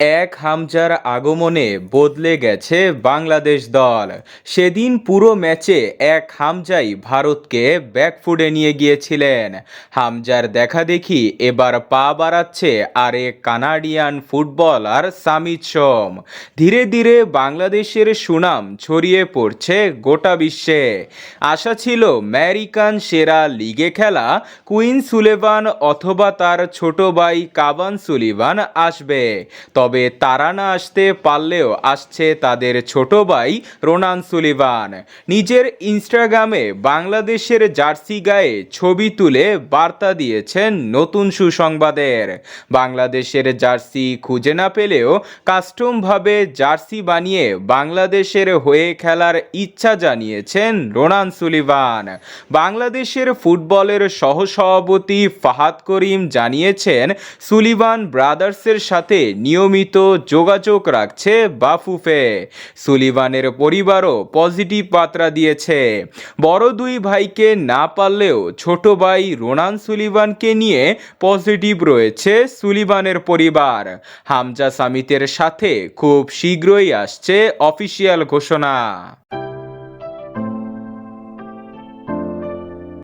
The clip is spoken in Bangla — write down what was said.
এক হামজার আগমনে বদলে গেছে বাংলাদেশ দল। সেদিন পুরো ম্যাচে এক হামজাই ভারতকে ব্যাকফুডে নিয়ে গিয়েছিলেন। হামজার দেখা দেখি এবার পা বাড়াচ্ছে আরেক কানাডিয়ান ফুটবলার সামিত সোম। ধীরে ধীরে বাংলাদেশের সুনাম ছড়িয়ে পড়ছে গোটা বিশ্বে। আশা ছিল আমেরিকান সেরা লিগে খেলা কুইন সুলেভান অথবা তার ছোট ভাই কাবান সুলিভান আসবে। তবে তারা না আসতে পারলেও আসছে তাদের ছোট ভাই রোনান সুলিভান। নিজের ইনস্টাগ্রামে বাংলাদেশের জার্সি গায়ে ছবি তুলে বার্তা দিয়েছেন নতুন সুসংবাদের। বাংলাদেশের জার্সি খুঁজে না পেলেও কাস্টমভাবে জার্সি বানিয়ে বাংলাদেশের হয়ে খেলার ইচ্ছা জানিয়েছেন রোনান সুলিভান। বাংলাদেশের ফুটবলের সহসভাপতি ফাহাদ করিম জানিয়েছেন, সুলিভান ব্রাদার্সের সাথে নিয়মিত যোগাযোগ রাখছে বাফুফে। সুলিভানের পরিবারও পজিটিভ বার্তা দিয়েছে। বড় দুই ভাইকে না পারলেও ছোট ভাই রোনান সুলিভানকে নিয়ে পজিটিভ রয়েছে সুলিভানের পরিবার। হামজা সামিতের সাথে খুব শীঘ্রই আসছে অফিসিয়াল ঘোষণা।